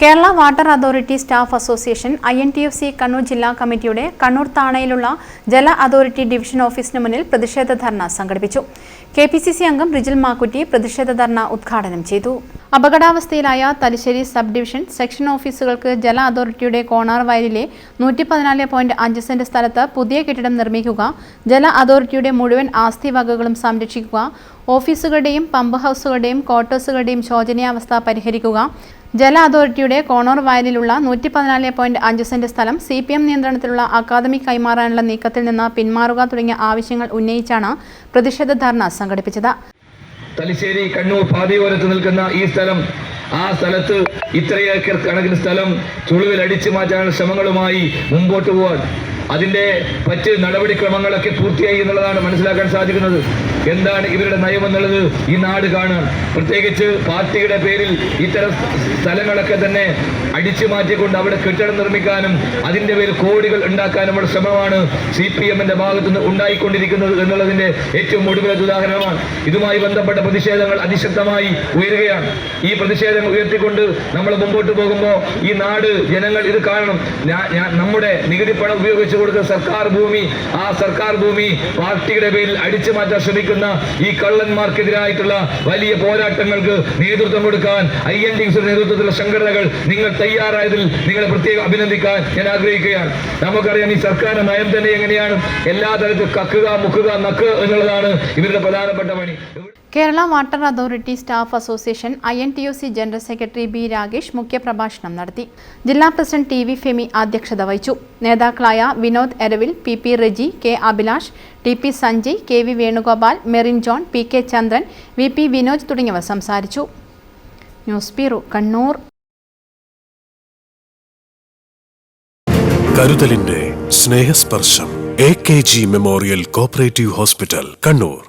Kerala water authority staff association I N T F C Kannur ജില്ലാ കമ്മിറ്റിയുടെ കണ്ണൂർ താണയിലുള്ള ജല authority division ഓഫീസിന് മുന്നിൽ പ്രതിഷേധ ധർണ സംഘടിപ്പിച്ചു. കെ പി സി സി അംഗം റിജിൽ മാക്കുറ്റി പ്രതിഷേധ ധർണ ഉദ്ഘാടനം ചെയ്തു. അപകടാവസ്ഥയിലായ തലശ്ശേരി സബ് ഡിവിഷൻ സെക്ഷൻ ഓഫീസുകൾക്ക് ജല അതോറിറ്റിയുടെ കോണാർ വയലിലെ നൂറ്റി പതിനാല് പോയിന്റ് അഞ്ച് സെന്റ് സ്ഥലത്ത് പുതിയ കെട്ടിടം നിർമ്മിക്കുക ജല അതോറിറ്റിയുടെ മുഴുവൻ ആസ്തി വകകളും സംരക്ഷിക്കുക ഓഫീസുകളുടെയും പമ്പ് ഹൗസുകളുടെയും ക്വാർട്ടേഴ്സുകളുടെയും ശോചനീയാവസ്ഥ പരിഹരിക്കുക. ജല അതോറിറ്റിയുടെ കോണോർ വയലിലുള്ള നൂറ്റി പതിനാല് പോയിന്റ് അഞ്ച് സെന്റ് സ്ഥലം സി പി എം നിയന്ത്രണത്തിലുള്ള അക്കാദമി കൈമാറാനുള്ള നീക്കത്തിൽ നിന്ന് പിന്മാറുക തുടങ്ങിയ ആവശ്യങ്ങൾ ഉന്നയിച്ചാണ് പ്രതിഷേധ ധർണ സംഘടിപ്പിച്ചത്. തലശ്ശേരി കണ്ണൂർ പാതയോരത്ത് നിൽക്കുന്ന ഈ സ്ഥലം ആ സ്ഥലത്ത് ഇത്രയേക്കർ കണക്കിന് സ്ഥലം ചുളിവിൽ അടിച്ചു മാറ്റാനുള്ള ശ്രമങ്ങളുമായി മുമ്പോട്ട് പോവാൻ അതിന്റെ മറ്റ് നടപടിക്രമങ്ങളൊക്കെ പൂർത്തിയായി എന്നുള്ളതാണ് മനസ്സിലാക്കാൻ സാധിക്കുന്നത്. എന്താണ് ഇവരുടെ നയം എന്നുള്ളത് ഈ നാട് കാണാൻ? പ്രത്യേകിച്ച് പാർട്ടിയുടെ പേരിൽ ഇത്തരം സ്ഥലങ്ങളൊക്കെ തന്നെ അടിച്ചു മാറ്റിക്കൊണ്ട് അവിടെ കെട്ടിടം നിർമ്മിക്കാനും അതിന്റെ പേരിൽ കോടികൾ ഉണ്ടാക്കാനുമുള്ള ശ്രമമാണ് സി പി എമ്മിന്റെ ഭാഗത്തുനിന്ന് ഉണ്ടായിക്കൊണ്ടിരിക്കുന്നത് എന്നുള്ളതിന്റെ ഏറ്റവും ഒടുവിലത്തെ ഉദാഹരണമാണ്. ഇതുമായി ബന്ധപ്പെട്ട പ്രതിഷേധങ്ങൾ അതിശക്തമായി ഉയരുകയാണ്. ഈ പ്രതിഷേധങ്ങൾ ഉയർത്തിക്കൊണ്ട് നമ്മൾ മുമ്പോട്ട് പോകുമ്പോൾ ഈ നാട് ജനങ്ങൾ ഇത് കാണണം. നമ്മുടെ നികുതി പണം ഉപയോഗിച്ച് കൊടുക്കുന്ന സർക്കാർ ഭൂമി ആ സർക്കാർ ഭൂമി പാർട്ടിയുടെ പേരിൽ അടിച്ചു മാറ്റാൻ ശ്രമിക്കുന്ന ഈ കള്ളന്മാർക്കെതിരായിട്ടുള്ള വലിയ പോരാട്ടങ്ങൾക്ക് നേതൃത്വം കൊടുക്കാൻ ഐ എൻ ഡി നേതൃത്വത്തിലുള്ള സംഘടനകൾ നിങ്ങൾ തയ്യാറായതിൽ നിങ്ങളെ പ്രത്യേകം അഭിനന്ദിക്കാൻ ഞാൻ ആഗ്രഹിക്കുകയാണ്. നമുക്കറിയാം ഈ സർക്കാരിന്റെ നയം തന്നെ എങ്ങനെയാണ്? എല്ലാ തരത്തിലും കക്കുക മുക്കുക നക്കുക എന്നുള്ളതാണ് ഇവരുടെ പ്രധാനപ്പെട്ട പണി. Kerala water authority staff association I N T O C general secretary B Ragesh മുഖ്യപ്രഭാഷണം നടത്തി. ജില്ലാ പ്രസിഡന്റ് ടി വി ഫെമി അധ്യക്ഷത വഹിച്ചു. നേതാക്കളായ Vinod Eravil P P Reji K Abhilash T P Sanjay K V Venugopal Merin John P K Chandran V P Vinoj തുടങ്ങിയവർ സംസാരിച്ചു. News bureau Kannur. കരുതലിന്റെ Snehasparsham A K G memorial cooperative hospital Kannur.